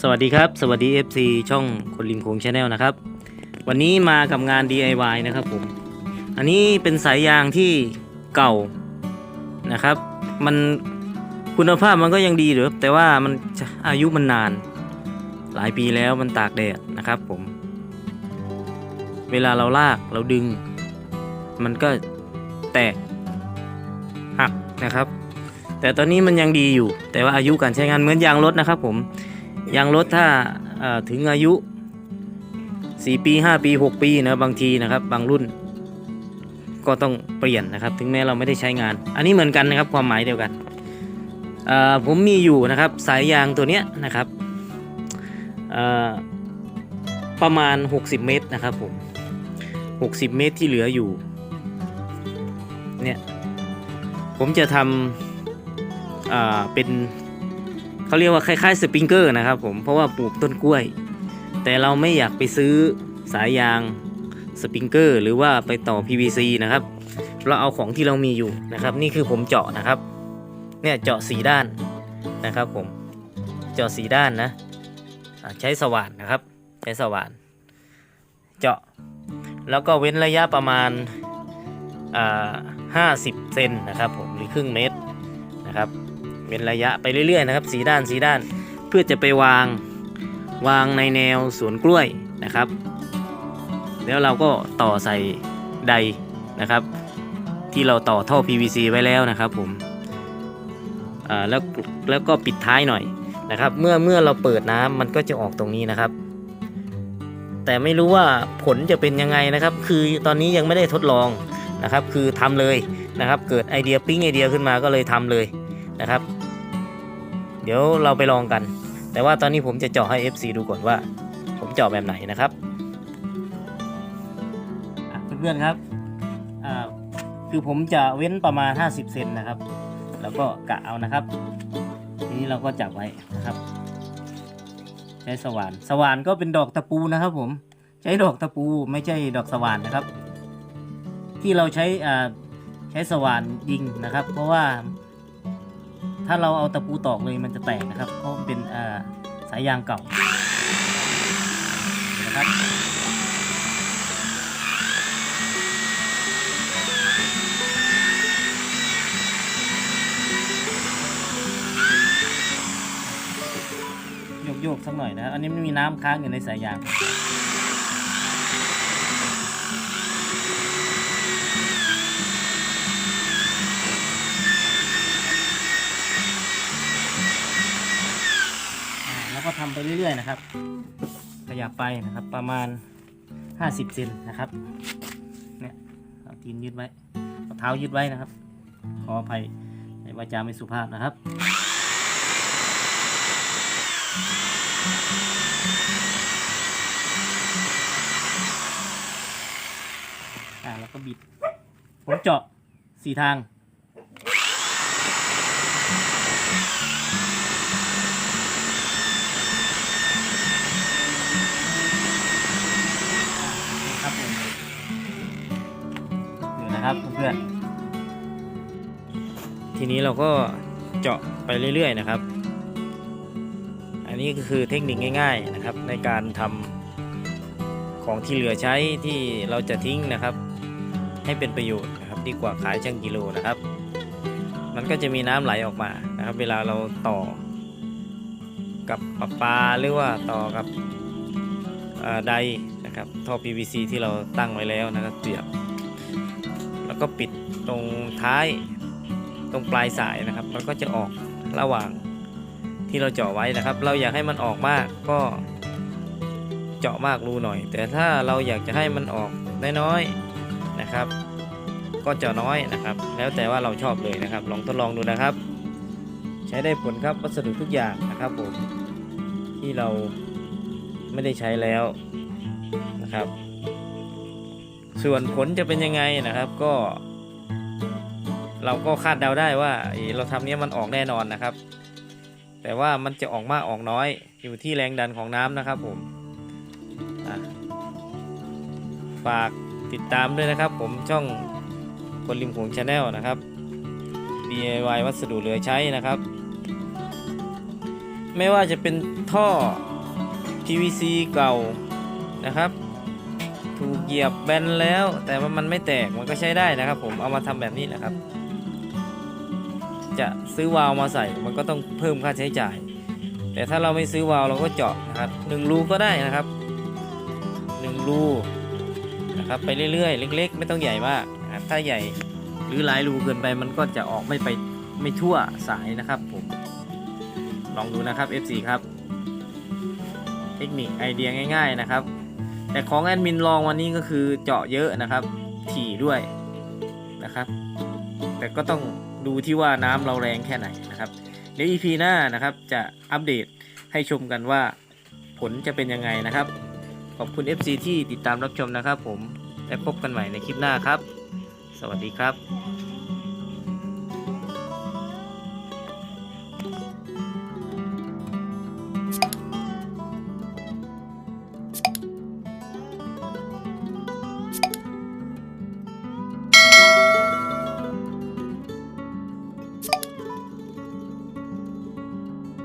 สวัสดีครับ สวัสดี FC ช่องคนริมโขงชาแนลนะครับ วันนี้มากับงาน DIY นะครับผม อันนี้เป็นสายยางที่เก่านะครับ มันคุณภาพมันก็ยังดีหรือแต่ว่ามันอายุมันนาน หลายปีแล้วมันตากแดดนะครับผม เวลาเราลากเราดึง มันก็แตกหักนะครับ แต่ตอนนี้มันยังดีอยู่ แต่ว่าอายุการใช้งานเหมือนยางรถนะครับผมยางรถถ้าถึงอายุ 4 ปี 5 ปี 6 ปีนะบางทีนะครับ บางรุ่น ก็ต้องเปลี่ยนนะครับ ถึงแม้เราไม่ได้ใช้งาน อันนี้เหมือนกันนะครับความหมายเดียวกันผมมีอยู่นะครับสายยางตัวเนี้ยนะครับประมาณ 60 เมตรนะครับผม60 เมตรที่เหลืออยู่เนี่ยผมจะทำ อ่าเป็นเขาเรียกว่าคล้ายๆสปริงเกอร์นะครับผมเพราะว่าปลูกต้นกล้วย แต่เราไม่อยากไปซื้อสายยางสปริงเกอร์ หรือว่าไปต่อ PVC นะครับ เราเอาของที่เรามีอยู่นะครับ นี่คือผมเจาะนะครับ เนี่ยเจาะสีด้านนะครับผมเจาะสีด้านนะใช้สว่านนะครับ ใช้สว่าน เจาะแล้วก็เว้นระยะประมาณห้าสิบเซนนะครับผมหรือครึ่งเมตรนะครับ เป็นระยะไปเรื่อยๆนะครับสีด้านสีด้าน เพื่อจะไปวางวางในแนวสวนกล้วยนะครับ แล้วเราก็ต่อใส่ใดนะครับ ที่เราต่อท่อ PVC ไว้แล้วนะครับผมอ่าแล้วแล้วก็ปิดท้ายหน่อยนะครับ เมื่อเมื่อเราเปิดน้ำมันก็จะออกตรงนี้นะครับ แต่ไม่รู้ว่าผลจะเป็นยังไงนะครับ คือตอนนี้ยังไม่ได้ทดลองนะครับ คือทำเลยนะครับ เกิดไอเดียปิ๊งไอเดียขึ้นมาก็เลยทำเลยนะครับ เดี๋ยวเราไปลองกัน แต่ว่าตอนนี้ผมจะเจาะให้ FC ดูก่อนว่า ผมเจาะแบบไหนนะครับเพื่อนๆครับคือผมจะเว้นประมาณ 50 เซนนะครับ แล้วก็กะเอานะครับ ทีนี้เราก็จับไว้นะครับใช้สว่านสว่านก็เป็นดอกตะปูนะครับ ผมใช้ดอกตะปูไม่ใช่ดอกสว่านนะครับ ที่เราใช้ใช้สว่านยิงนะครับ เพราะว่า ถ้าเราเอาตะปูตอกเลยมันจะแตกนะครับ เพราะมันเป็นสายยางเก่านะครับโยกๆสักหน่อยนะอันนี้ไม่มีน้ำค้างอยู่ในสายยาง อ่าแล้วก็ทำไปเรื่อยๆนะครับ ขยับไปนะครับประมาณ 50เซนนะครับเนี่ยเอาตีนยึดไว้เอาเท้ายึดไว้นะครับ ขออภัยในวาจาไม่สุภาพนะครับอ่าแล้วก็บิดผมเจาะสี่ทาง นะครับเพื่อนๆทีนี้เราก็เจาะไปเรื่อยๆนะครับ อันนี้ก็คือเทคนิคง่ายๆนะครับ ในการทำของที่เหลือใช้ที่เราจะทิ้งนะครับ ให้เป็นประโยชน์นะครับดีกว่าขายช่างกิโลนะครับ มันก็จะมีน้ำไหลออกมานะครับ เวลาเราต่อกับปลาปลาหรือว่าต่อกับใดนะครับท่อ PVC ที่เราตั้งไว้แล้วนะครับเสียบ แล้วก็ปิดตรงท้ายตรงปลายสายนะครับ มันก็จะออกระหว่างที่เราเจาะไว้นะครับ เราอยากให้มันออกมากก็เจาะมากรูหน่อย แต่ถ้าเราอยากจะให้มันออกน้อยๆนะครับ ก็เจาะน้อยนะครับ แล้วแต่ว่าเราชอบเลยนะครับ ลองทดลองดูนะครับ ใช้ได้ผลครับวัสดุทุกอย่างนะครับผมที่เราไม่ได้ใช้แล้วนะครับ ส่วนผลจะเป็นยังไงนะครับก็ เราก็คาดเดาได้ว่าเราทำเนี้ยมันออกแน่นอนนะครับ แต่ว่ามันจะออกมากออกน้อย อยู่ที่แรงดันของน้ำนะครับผมฝากติดตามด้วยนะครับ ผมช่องคนริมโขงชาแนลนะครับ DIY วัสดุเหลือใช้นะครับ ไม่ว่าจะเป็นท่อ PVC เก่านะครับ ถูกเหยียบแบนแล้ว แต่ว่ามันไม่แตกมันก็ใช้ได้นะครับ ผมเอามาทำแบบนี้นะครับ จะซื้อวาล์วมาใส่มันก็ต้องเพิ่มค่าใช้จ่าย แต่ถ้าเราไม่ซื้อวาล์วเราก็เจาะนะครับหนึ่งรูก็ได้นะครับหนึ่งรูนะครับไปเรื่อยๆ เล็ก ๆ ไม่ต้องใหญ่มากถ้าใหญ่หรือหลายรูเกินไปมันก็จะออกไม่ไปไม่ทั่วสายนะครับผมลองดูนะครับ F4 ครับ เทคนิคไอเดียง่าย ๆนะครับ แต่ของแอดมินลองวันนี้ก็คือเจาะเยอะนะครับ ถี่ด้วยนะครับ แต่ก็ต้องดูที่ว่าน้ำเราแรงแค่ไหนนะครับเดี๋ยว EP หน้านะครับจะอัปเดตให้ชมกันว่าผลจะเป็นยังไงนะครับ ขอบคุณ FC ที่ติดตามรับชมนะครับผมและพบกันใหม่ในคลิปหน้าครับ สวัสดีครับ